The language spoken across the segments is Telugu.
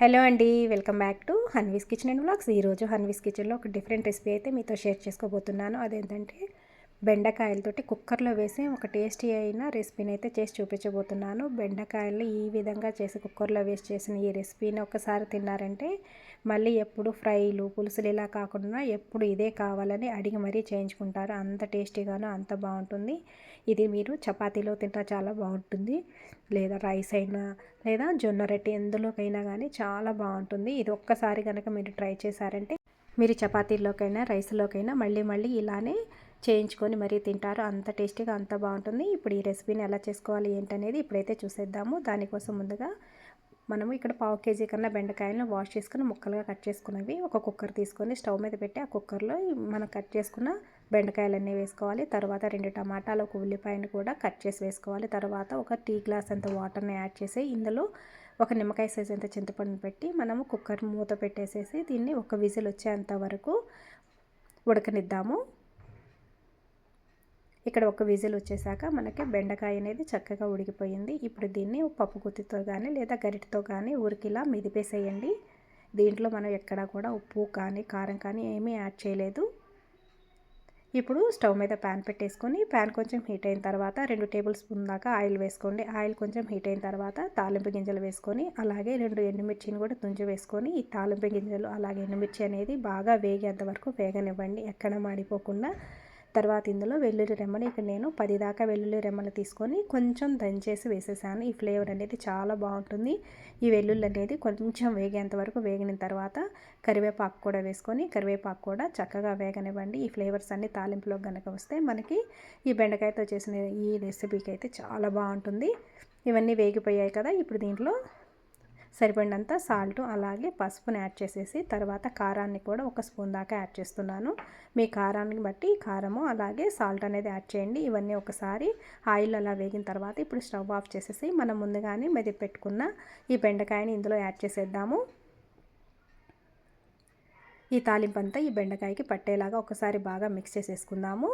హలో అండి welcome back to Hanvi's kitchen and blogs ఈరోజు హన్వీస్ కిచెన్లో ఒక డిఫరెంట్ రెసిపీ అయితే మీతో షేర్ చేసుకోబోతున్నాను. అదేంటంటే బెండకాయలతోటి కుక్కర్లో వేసి ఒక టేస్టీ అయిన రెసిపీని అయితే చేసి చూపించబోతున్నాను. బెండకాయలు ఈ విధంగా చేసి కుక్కర్లో వేసి చేసిన ఈ రెసిపీని ఒకసారి తిన్నారంటే మళ్ళీ ఎప్పుడు ఫ్రైలు పులుసులు ఇలా కాకుండా ఎప్పుడు ఇదే కావాలని అడిగి మరీ చేయించుకుంటారు. అంత టేస్టీగాను అంత బాగుంటుంది. ఇది మీరు చపాతీలో తింటా చాలా బాగుంటుంది. లేదా రైస్ అయినా లేదా జొన్న రొట్టె ఎందులోకైనా కానీ చాలా బాగుంటుంది. ఇది ఒక్కసారి కనుక మీరు ట్రై చేశారంటే మీరు చపాతీలోకైనా రైస్లోకైనా మళ్ళీ మళ్ళీ ఇలానే చేయించుకొని మరీ తింటారు. అంత టేస్టీగా అంత బాగుంటుంది. ఇప్పుడు ఈ రెసిపీని ఎలా చేసుకోవాలి ఏంటనేది ఇప్పుడైతే చూసేద్దాము. దానికోసం ముందుగా మనము ఇక్కడ పావు కేజీ కన్నా బెండకాయలను వాష్ చేసుకుని ముక్కలుగా కట్ చేసుకున్నవి ఒక కుక్కర్ తీసుకొని స్టవ్ మీద పెట్టి ఆ కుక్కర్లో మనం కట్ చేసుకున్న బెండకాయలన్నీ వేసుకోవాలి. తర్వాత రెండు టమాటాలు ఒక ఉల్లిపాయను కూడా కట్ చేసి వేసుకోవాలి. తర్వాత ఒక టీ గ్లాస్ అంత వాటర్ని యాడ్ చేసి ఇందులో ఒక నిమ్మకాయ సైజ్ అంత చింతపండుని పెట్టి మనము కుక్కర్ మూత పెట్టేసేసి దీన్ని ఒక విజిల్ వచ్చేంత వరకు ఉడకనిద్దాము. ఇక్కడ ఒక విజిల్ వచ్చేసాక మనకి బెండకాయ అనేది చక్కగా ఉడికిపోయింది. ఇప్పుడు దీన్ని పప్పు గుత్తితో కానీ లేదా గరిటతో కానీ ఉరికిలా మిదిపేసేయండి. దీంట్లో మనం ఎక్కడా కూడా ఉప్పు కానీ కారం కానీ ఏమీ యాడ్ చేయలేదు. ఇప్పుడు స్టవ్ మీద ప్యాన్ పెట్టేసుకొని ప్యాన్ కొంచెం హీట్ అయిన తర్వాత రెండు టేబుల్ స్పూన్ దాకా ఆయిల్ వేసుకోండి. ఆయిల్ కొంచెం హీట్ అయిన తర్వాత తాలింపు గింజలు వేసుకొని అలాగే రెండు ఎండుమిర్చిని కూడా తుంచి వేసుకొని ఈ తాలింపు గింజలు అలాగే ఎండుమిర్చి అనేది బాగా వేగేంత వరకు వేగనివ్వండి. ఎక్కడ మాడిపోకుండా తర్వాత ఇందులో వెల్లుల్లి రెమ్మని ఇక్కడ నేను పది దాకా వెల్లుల్లి రెమ్మలు తీసుకొని కొంచెం దంచేసి వేసేసాను. ఈ ఫ్లేవర్ అనేది చాలా బాగుంటుంది. ఈ వెల్లుల్లి అనేది కొంచెం వేగేంత వరకు వేగిన తర్వాత కరివేపాకు కూడా వేసుకొని కరివేపాకు కూడా చక్కగా వేగనివ్వండి. ఈ ఫ్లేవర్స్ అన్ని తాలింపులో కనుక వస్తే మనకి ఈ బెండకాయతో చేసిన ఈ రెసిపీకి అయితే చాలా బాగుంటుంది. ఇవన్నీ వేగిపోయాయి కదా ఇప్పుడు దీంట్లో సరిపడినంత సాల్ట్ అలాగే పసుపుని యాడ్ చేసేసి తర్వాత కారాన్ని కూడా ఒక స్పూన్ దాకా యాడ్ చేస్తున్నాను. మీ కారాన్ని బట్టి కారము అలాగే సాల్ట్ అనేది యాడ్ చేయండి. ఇవన్నీ ఒకసారి ఆయిల్ అలా వేగిన తర్వాత ఇప్పుడు స్టవ్ ఆఫ్ చేసేసి మనం ముందుగానే మెది పెట్టుకున్న ఈ బెండకాయని ఇందులో యాడ్ చేసేద్దాము. ఈ తాలింపు అంతా ఈ బెండకాయకి పట్టేలాగా ఒకసారి బాగా మిక్స్ చేసేసుకుందాము.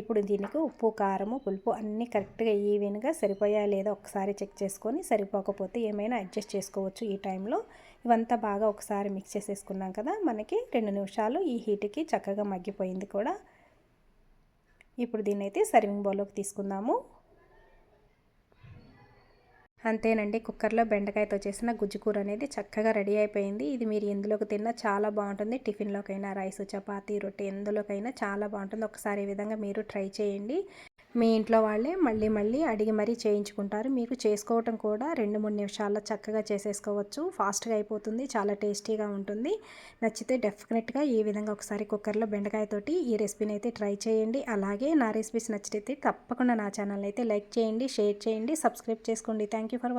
ఇప్పుడు దీనికి ఉప్పు కారము పులుపు అన్నీ కరెక్ట్గా ఈవెన్గా సరిపోయా లేదా ఒకసారి చెక్ చేసుకొని సరిపోకపోతే ఏమైనా అడ్జస్ట్ చేసుకోవచ్చు ఈ టైంలో. ఇవంతా బాగా ఒకసారి మిక్స్ చేసేసుకున్నాం కదా మనకి రెండు నిమిషాలు ఈ హీట్కి చక్కగా మగ్గిపోయింది కూడా. ఇప్పుడు దీన్ని అయితే సర్వింగ్ బౌల్లోకి తీసుకుందాము. అంతేనండి. కుక్కర్లో బెండకాయతో చేసిన గుజ్జుకూర అనేది చక్కగా రెడీ అయిపోయింది. ఇది మీరు ఎందులోకి తిన్నా చాలా బాగుంటుంది. టిఫిన్లోకైనా రైస్ చపాతీ రొట్టె ఎందులోకైనా చాలా బాగుంటుంది. ఒకసారి ఈ విధంగా మీరు ట్రై చేయండి. మీ ఇంట్లో వాళ్ళే మళ్ళీ మళ్ళీ అడిగి మరీ చేయించుకుంటారు. మీకు చేసుకోవటం కూడా రెండు మూడు నిమిషాల్లో చక్కగా చేసేసుకోవచ్చు. ఫాస్ట్గా అయిపోతుంది చాలా టేస్టీగా ఉంటుంది. నచ్చితే డెఫినెట్గా ఈ విధంగా ఒకసారి కుక్కర్లో బెండకాయతోటి ఈ రెసిపీని అయితే ట్రై చేయండి. అలాగే నా రెసిపీస్ నచ్చితే తప్పకుండా నా ఛానల్ అయితే లైక్ చేయండి షేర్ చేయండి సబ్స్క్రైబ్ చేసుకోండి. Thank you for